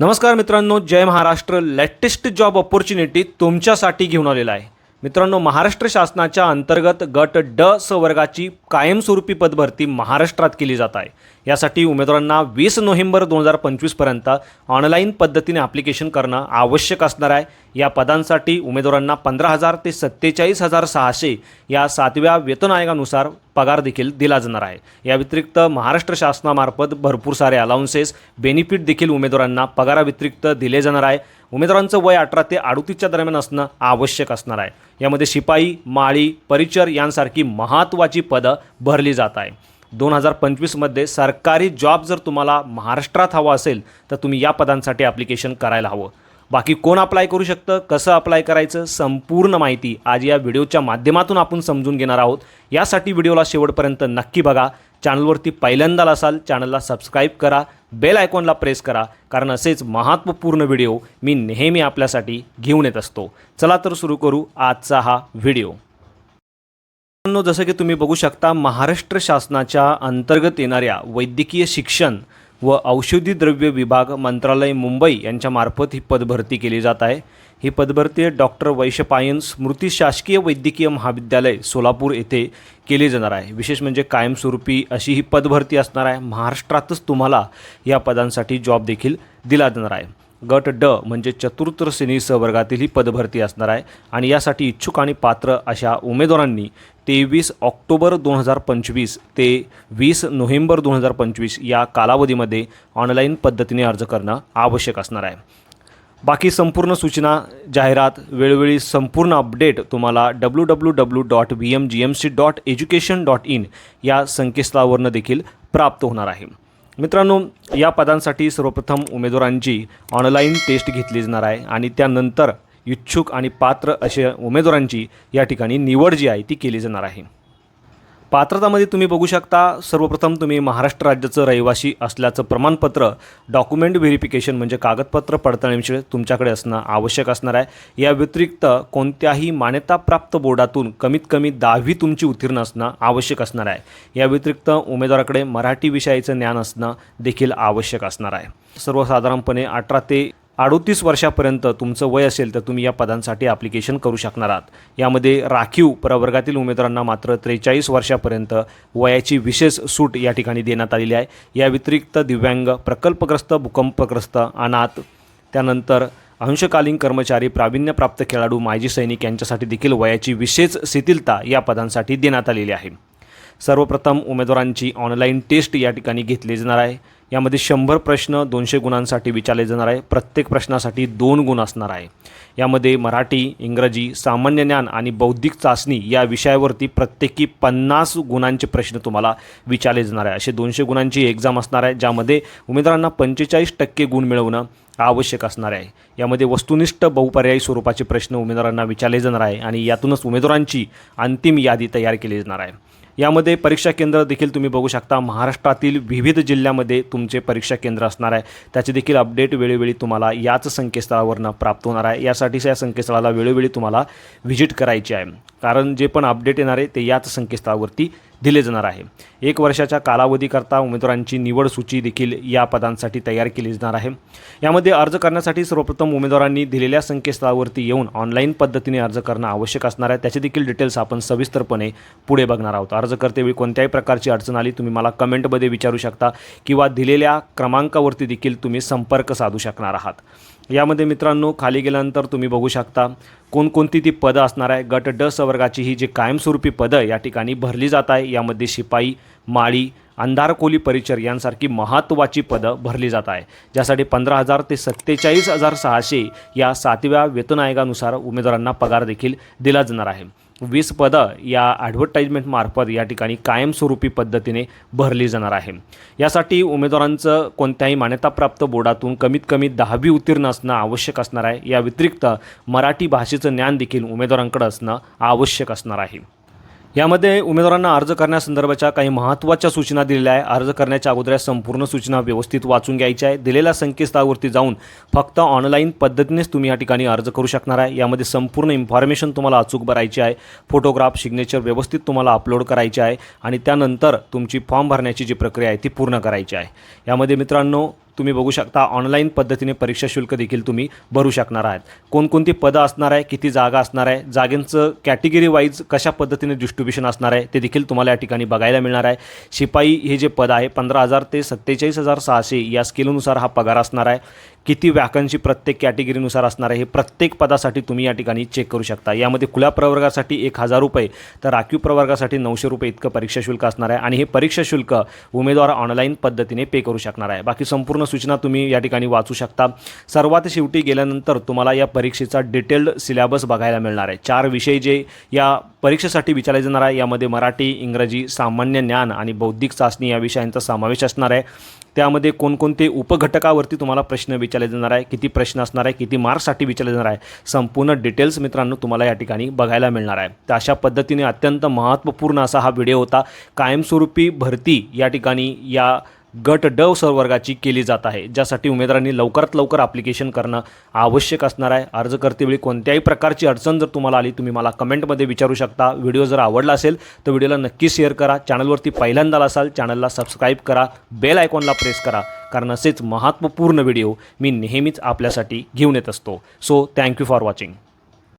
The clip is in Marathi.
नमस्कार मित्रांनो जय महाराष्ट्र. लेटेस्ट जॉब ऑपॉर्च्युनिटी तुमच्यासाठी घेऊन आलेला आहे. मित्रांनो महाराष्ट्र शासनाच्या अंतर्गत गट ड स वर्गाची कायमस्वरूपी पदभरती महाराष्ट्रात केली जात आहे. यासाठी उमेदवारांना वीस नोव्हेंबर दोन हजार पंचवीसपर्यंत ऑनलाईन पद्धतीने ॲप्लिकेशन करणं आवश्यक असणार आहे. या पदांसाठी उमेदवारांना पंधरा हजार ते सत्तेचाळीस हजार सहाशे या सातव्या वेतन आयोगानुसार पगार देखील दिला जाणार आहे. या व्यतिरिक्त महाराष्ट्र शासनामार्फत भरपूर सारे अलाउन्सेस बेनिफिट देखील उमेदवारांना पगाराव्यतिरिक्त दिले जाणार आहे. उमेदवारांचं वय अठरा ते अडुतीसच्या दरम्यान असणं आवश्यक असणार आहे. यामध्ये शिपाई माळी परिचर यांसारखी महत्त्वाची पदं भरली जात आहे. दोन हजार पंचवीसमध्ये सरकारी जॉब जर तुम्हाला महाराष्ट्रात हवा असेल तर तुम्ही या पदांसाठी ॲप्लिकेशन करायला हवं. बाकी कोण अप्लाय करू शकतं कसं अप्लाय करायचं संपूर्ण माहिती आज या व्हिडिओच्या माध्यमातून आपण समजून घेणार आहोत. यासाठी व्हिडिओला शेवटपर्यंत नक्की बघा. चॅनलवरती पहिल्यांदा असाल चॅनलला सबस्क्राईब करा बेल आयकॉनला प्रेस करा कारण असेच महत्त्वपूर्ण व्हिडिओ मी नेहमी आपल्यासाठी घेऊन येत असतो. चला तर सुरू करू आजचा हा व्हिडिओ. जसं की तुम्ही बघू शकता महाराष्ट्र शासनाच्या अंतर्गत येणाऱ्या वैद्यकीय शिक्षण व औषधी द्रव्य विभाग मंत्रालय मुंबई यांच्यामार्फत ही पदभरती केली जात आहे. ही पदभरती डॉक्टर वैशपायन स्मृती शासकीय वैद्यकीय महाविद्यालय सोलापूर येथे केली जाणार आहे. विशेष म्हणजे कायमस्वरूपी अशी ही पदभरती असणार आहे. महाराष्ट्रातच तुम्हाला या पदांसाठी जॉब देखील दिला जाणार आहे. गट ड म्हणजे चतुर्थ श्रेणी वर्गातील ही पदभरती असणार आहे आणि यासाठी इच्छुक आणि पात्र अशा उमेदवारांनी तेवीस ऑक्टोबर दोन हजार पंचवीस ते वीस नोव्हेंबर दोन हजार पंचवीस या कालावधीमध्ये ऑनलाईन पद्धतीने अर्ज करणं आवश्यक असणार आहे. बाकी संपूर्ण सूचना जाहिरात वेळोवेळी संपूर्ण अपडेट तुम्हाला W W W dot V M G M C dot education dot in या संकेतस्थळावरनं देखील प्राप्त होणार आहे. मित्रांनो या पदांसाठी सर्वप्रथम उमेदवारांची ऑनलाईन टेस्ट घेतली जाणार आहे आणि त्यानंतर इच्छुक आणि पात्र अशा उमेदवारांची या ठिकाणी निवड जी आहे ती केली जाणार आहे. पात्रतामध्ये तुम्ही बघू शकता सर्वप्रथम तुम्ही महाराष्ट्र राज्याचं रहिवासी असल्याचं प्रमाणपत्र डॉक्युमेंट व्हेरिफिकेशन म्हणजे कागदपत्र पडताळणीविषयी तुमच्याकडे असणं आवश्यक असणार आहे. या व्यतिरिक्त कोणत्याही मान्यताप्राप्त बोर्डातून कमीत कमी दहावी तुमची उत्तीर्ण असणं आवश्यक असणार आहे. या व्यतिरिक्त उमेदवाराकडे मराठी विषयाचं ज्ञान असणं देखील आवश्यक असणार आहे. सर्वसाधारणपणे अठरा ते अडोतीस वर्षापर्यंत तुमचं वय असेल तर तुम्ही या पदांसाठी ॲप्लिकेशन करू शकणार आहात. यामध्ये राखीव प्रवर्गातील उमेदवारांना मात्र त्रेचाळीस वर्षापर्यंत वयाची विशेष सूट या ठिकाणी देण्यात आलेली आहे. या व्यतिरिक्त दिव्यांग प्रकल्पग्रस्त भूकंपग्रस्त अनाथ त्यानंतर अंशकालीन कर्मचारी प्रावीण्यप्राप्त खेळाडू माजी सैनिक यांच्यासाठी देखील वयाची विशेष शिथिलता या पदांसाठी देण्यात आलेली आहे. सर्वप्रथम उमेदवारांची ऑनलाईन टेस्ट या ठिकाणी घेतली जाणार आहे. यामध्ये शंभर प्रश्न दोनशे गुणांसाठी विचारले जाणार आहे. प्रत्येक प्रश्नासाठी दोन गुण असणार आहे. यामध्ये मराठी इंग्रजी सामान्य ज्ञान आणि बौद्धिक चाचणी या विषयावरती प्रत्येकी पन्नास गुणांचे प्रश्न तुम्हाला विचारले जाणार आहे. असे दोनशे गुणांची एक्झाम असणार आहे ज्यामध्ये उमेदवारांना पंचेचाळीस टक्के गुण मिळवणं आवश्यक असणार आहे. यामध्ये वस्तुनिष्ठ बहुपर्यायी स्वरूपाचे प्रश्न उमेदवारांना विचारले जाणार आहे आणि यातूनच उमेदवारांची अंतिम यादी तयार केली जाणार आहे. यामध्ये परीक्षा केंद्र देखील तुम्ही बघू शकता. महाराष्ट्रातील विविध जिल्ह्यामध्ये तुमचे परीक्षा केंद्र असणार आहे. त्याचे देखील अपडेट वेळोवेळी तुम्हाला याच संकेतस्थळावरनं प्राप्त होणार आहे. यासाठीच या संकेतस्थळाला वेळोवेळी तुम्हाला व्हिजिट करायची आहे. कारण जे पण अपडेट येणार आहे ते याच संकेतस्थळावरती दिले जाणार आहे. एक वर्षाच्या कालावधीकरता उमेदवारांची निवड सूची देखील या पदांसाठी तयार केली जाणार आहे. यामध्ये अर्ज करण्यासाठी सर्वप्रथम उमेदवारांनी दिलेल्या संकेतस्थळावरती येऊन ऑनलाईन पद्धतीने अर्ज करणं आवश्यक असणार आहे. त्याचे देखील डिटेल्स आपण सविस्तरपणे पुढे बघणार आहोत. अर्ज करतेवेळी कोणत्याही प्रकारची अडचण आली तुम्ही मला कमेंटमध्ये विचारू शकता किंवा दिलेल्या क्रमांकावरती देखील तुम्ही संपर्क साधू शकणार आहात. यामध्ये मित्रांनो खाली गेल्यानंतर तुम्ही बघू शकता कोणकोणती ती पदं असणार आहे. गट ड सवर्गाची ही जी कायमस्वरूपी पदं या ठिकाणी भरली जात आहे. यामध्ये शिपाई माळी अंधारकोली परिचर यांसारखी महत्त्वाची पदं भरली जात आहे. ज्यासाठी पंधरा हजार ते सत्तेचाळीस हजार सहाशे या सातव्या वेतन आयोगानुसार उमेदवारांना पगार देखील दिला जाणार आहे. वीस पदं या ॲडव्हर्टाईजमेंटमार्फत या ठिकाणी कायमस्वरूपी पद्धतीने भरली जाणार आहे. यासाठी उमेदवारांचं कोणत्याही मान्यताप्राप्त बोर्डातून कमीत कमी दहावी उत्तीर्ण असणं आवश्यक असणार आहे. या व्यतिरिक्त मराठी भाषेचं ज्ञान देखील उमेदवारांकडे असणं आवश्यक असणार आहे. यामध्ये उमेदवारांना अर्ज करण्यासंदर्भाच्या काही महत्त्वाच्या सूचना दिलेल्या आहे अर्ज करण्याच्या अगोदर संपूर्ण सूचना व्यवस्थित वाचून घ्यायच्या आहे दिलेल्या संकेतस्थळावरती जाऊन फक्त ऑनलाईन पद्धतीनेच तुम्ही या ठिकाणी अर्ज करू शकणार आहे. यामध्ये संपूर्ण इन्फॉर्मेशन तुम्हाला अचूक भरायची आहे. फोटोग्राफ सिग्नेचर व्यवस्थित तुम्हाला अपलोड करायचे आहे आणि त्यानंतर तुमची फॉर्म भरण्याची जी प्रक्रिया आहे ती पूर्ण करायची आहे. यामध्ये मित्रांनो तुम्ही बघू शकता ऑनलाईन पद्धतीने परीक्षा शुल्क देखील तुम्ही भरू शकणार आहात. कोणकोणती पदं असणार आहे किती जागा असणार आहे जागेंचं कॅटेगरी वाईज कशा पद्धतीने डिस्ट्रीब्युशन असणार आहे ते देखील तुम्हाला या ठिकाणी बघायला मिळणार आहे. शिपाई हे जे पद आहे पंधरा हजार ते सत्तेचाळीस हजार सहाशे या स्केलनुसार हा पगार असणार आहे. किती वॅकन्सी प्रत्येक कॅटेगरीनुसार असणार आहे हे प्रत्येक पदासाठी तुम्ही या ठिकाणी चेक करू शकता. यामध्ये खुल्या प्रवर्गासाठी एक हजार रुपये तर राखीव प्रवर्गासाठी नऊशे रुपये इतकं परीक्षा शुल्क असणार आहे. आणि हे परीक्षा शुल्क उमेदवार ऑनलाईन पद्धतीने पे करू शकणार आहे. बाकी संपूर्ण सूचना तुम्ही या ठिकाणी वाचू शकता. सर्वात शेवटी गेल्यानंतर तुम्हाला या परीक्षेचा डिटेल्ड सिलेबस बघायला मिळणार आहे. चार विषय जे या परीक्षेसाठी विचारले जाणार आहे यामध्ये मराठी इंग्रजी सामान्य ज्ञान आणि बौद्धिक चाचणी या विषयांचा समावेश असणार आहे. त्यामध्ये कोणकोणते उपघटकावरती तुम्हाला प्रश्न विचारले जाणार आहे किती प्रश्न असणार आहे किती मार्क्ससाठी विचारले जाणार आहे संपूर्ण डिटेल्स मित्रांनो तुम्हाला या ठिकाणी बघायला मिळणार आहे. तर अशा पद्धतीने अत्यंत महत्त्वपूर्ण असा हा व्हिडिओ होता. कायमस्वरूपी भरती या ठिकाणी या गट ड वर्गाची केली जात आहे ज्यासाठी उमेदवारांनी लवकरात लवकर ॲप्लिकेशन करणं आवश्यक असणार आहे. अर्ज करतेवेळी कोणत्याही प्रकारची अडचण जर तुम्हाला आली तुम्ही मला कमेंटमध्ये विचारू शकता. व्हिडिओ जर आवडला असेल तर व्हिडिओला नक्की शेअर करा. चॅनलवरती पहिल्यांदा असाल चॅनलला सबस्क्राईब करा. बेल आयकॉनला प्रेस करा कारण असेच महत्त्वपूर्ण व्हिडिओ मी नेहमीच आपल्यासाठी घेऊन येत असतो. So thank you for watching